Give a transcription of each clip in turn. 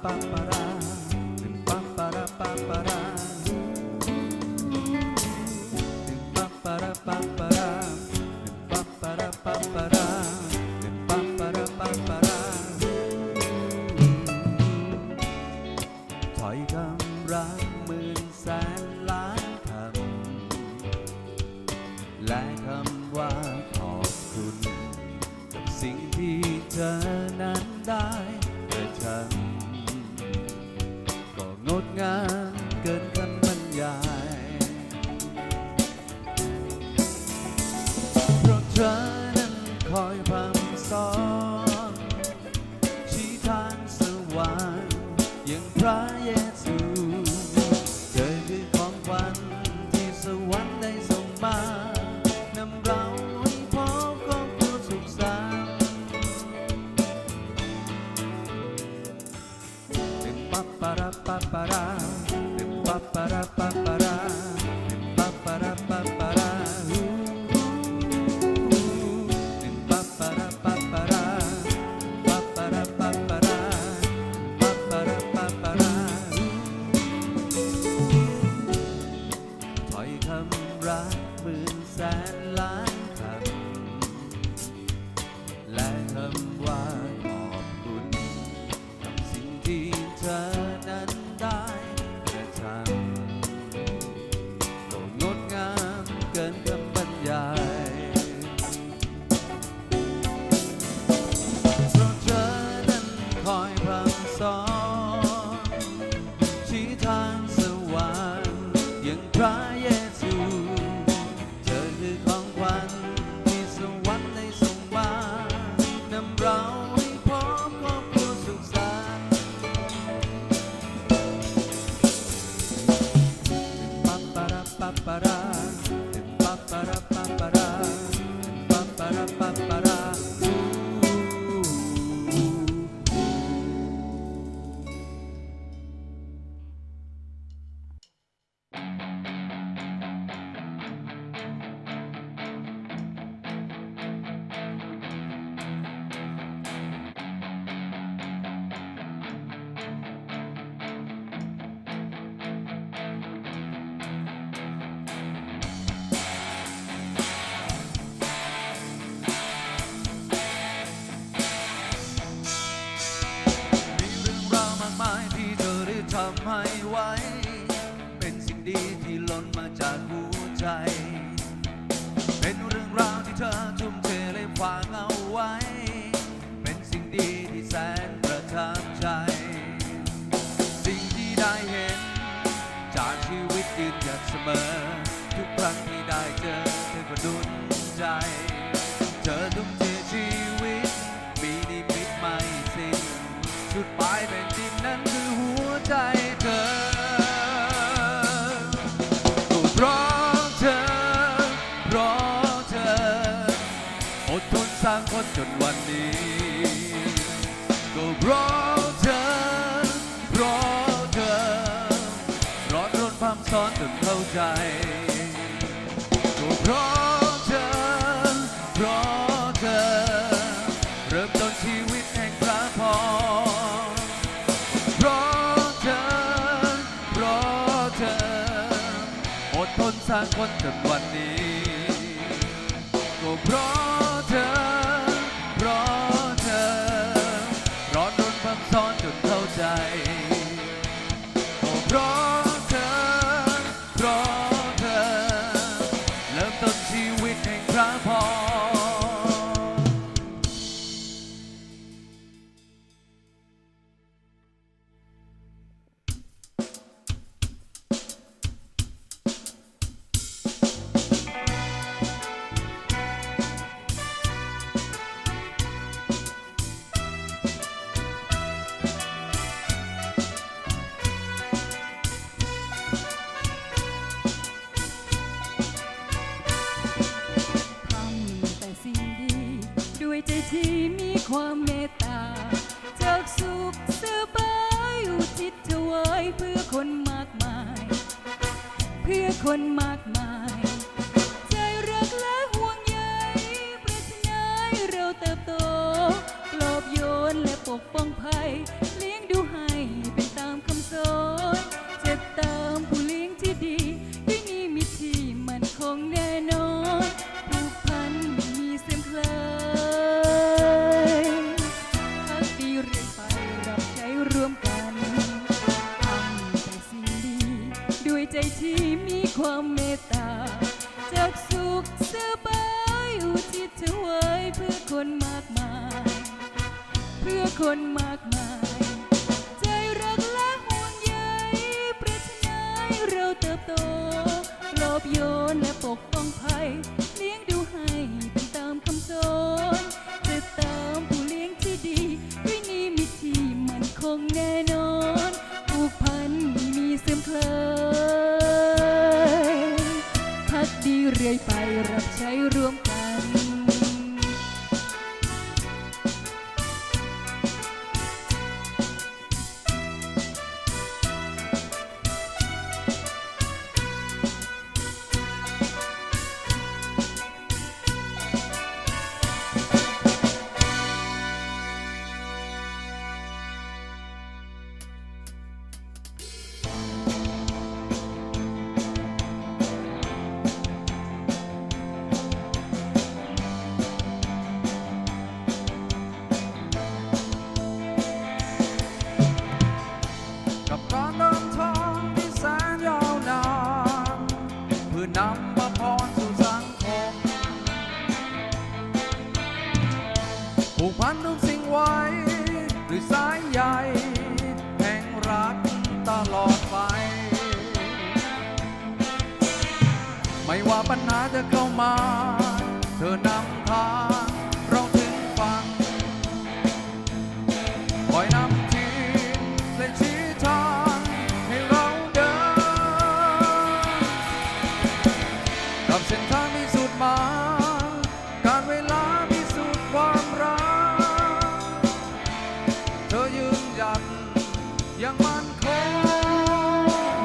爸爸。 ให้ไว้ เป็นสิ่งดีที่ล้นมาจากหัวใจ เป็นเรื่องราวที่เธอทุ่มเทและฝากเอาไว้ เป็นสิ่งดีที่แสนประทับใจ สิ่งที่ได้เห็น จากชีวิตยืนหยัดเสมอ ทุกครั้งที่ได้เจอเธอก็ดุนใจ เธอทุ่มเทชีวิต มีนิมิตไม่สิ้น สุดปลายเป็นจริงนั้นคือหัวใจ ใจก็เพราะ คนมากมาย ใจรักและห่วงใยปรารถนาเราเติบโตกลอบโยนและปกป้องภัย เลี้ยงดูให้เป็นตามคำสอนเจ็บตามผู้เลี้ยงที่ดีที่นี่มีที่มันคงแน่นอนผูกพันมีเสื่อมคลายพักดีเรื่อยไปรับใช้ร่วมกันทำแต่สิ่งดีด้วยใจที่ ความเมตตาจากสุขสบายอุทิศถวายเพื่อคนมากมาย เพื่อคนมากมาย ใจรักและห่วงใยปรารถนายเราเติบโตรอบโยนและปกป้องภัย เลี้ยงดูให้เป็นตามคำสอนจะตามผู้เลี้ยงที่ดีด้วยนี้มีที่มันคงแน่น เรื่อยไป รับใช้ร่วม เหยัดอยังมั่นคง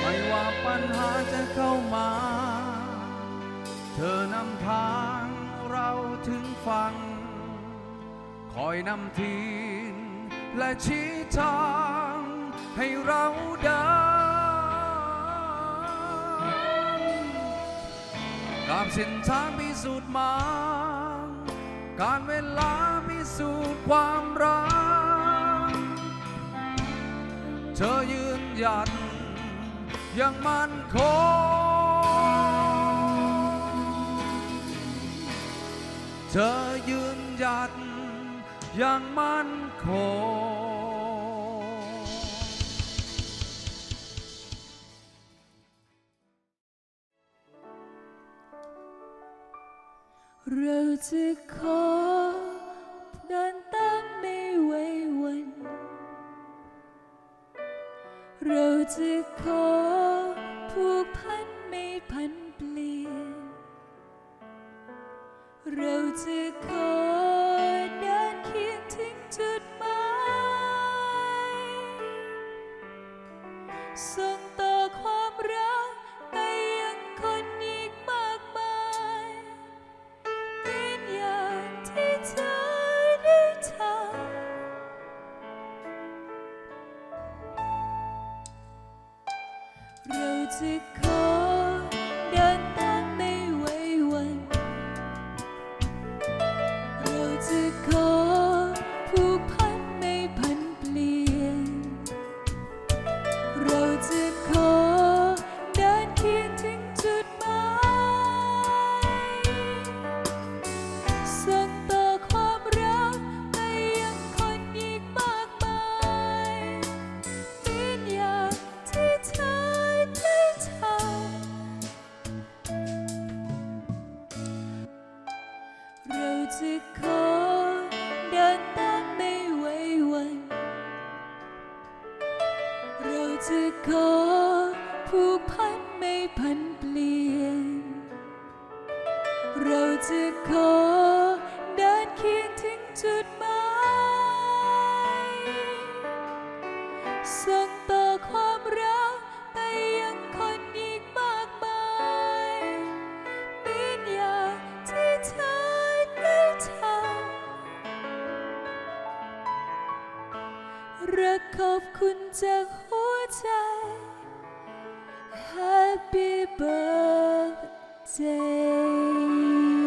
ไม่ว่าปัญหาจะเข้ามา เธอนำทางเราถึงฟังคอยนำที และชี้ทางให้เราเดินกับเส้นทางพิสูจน์มา การเวลาพิสูจน์ความรัก เธอยืนหยัดอยังมั่นคง เธอยืนหยัดอยังมั่นคง เราจะขอเดินตามไม่ไหววัน เราจะขอผูกพันไม่พันเปลี่ยน เราจะขอ เราจะขอเดินเคียงถึงจุดหมายส่งต่อความรักไปยังคนอีกมากมายเป็นอย่างที่เธอได้ทำรักขอบคุณจากหัวใจ Happy birthday say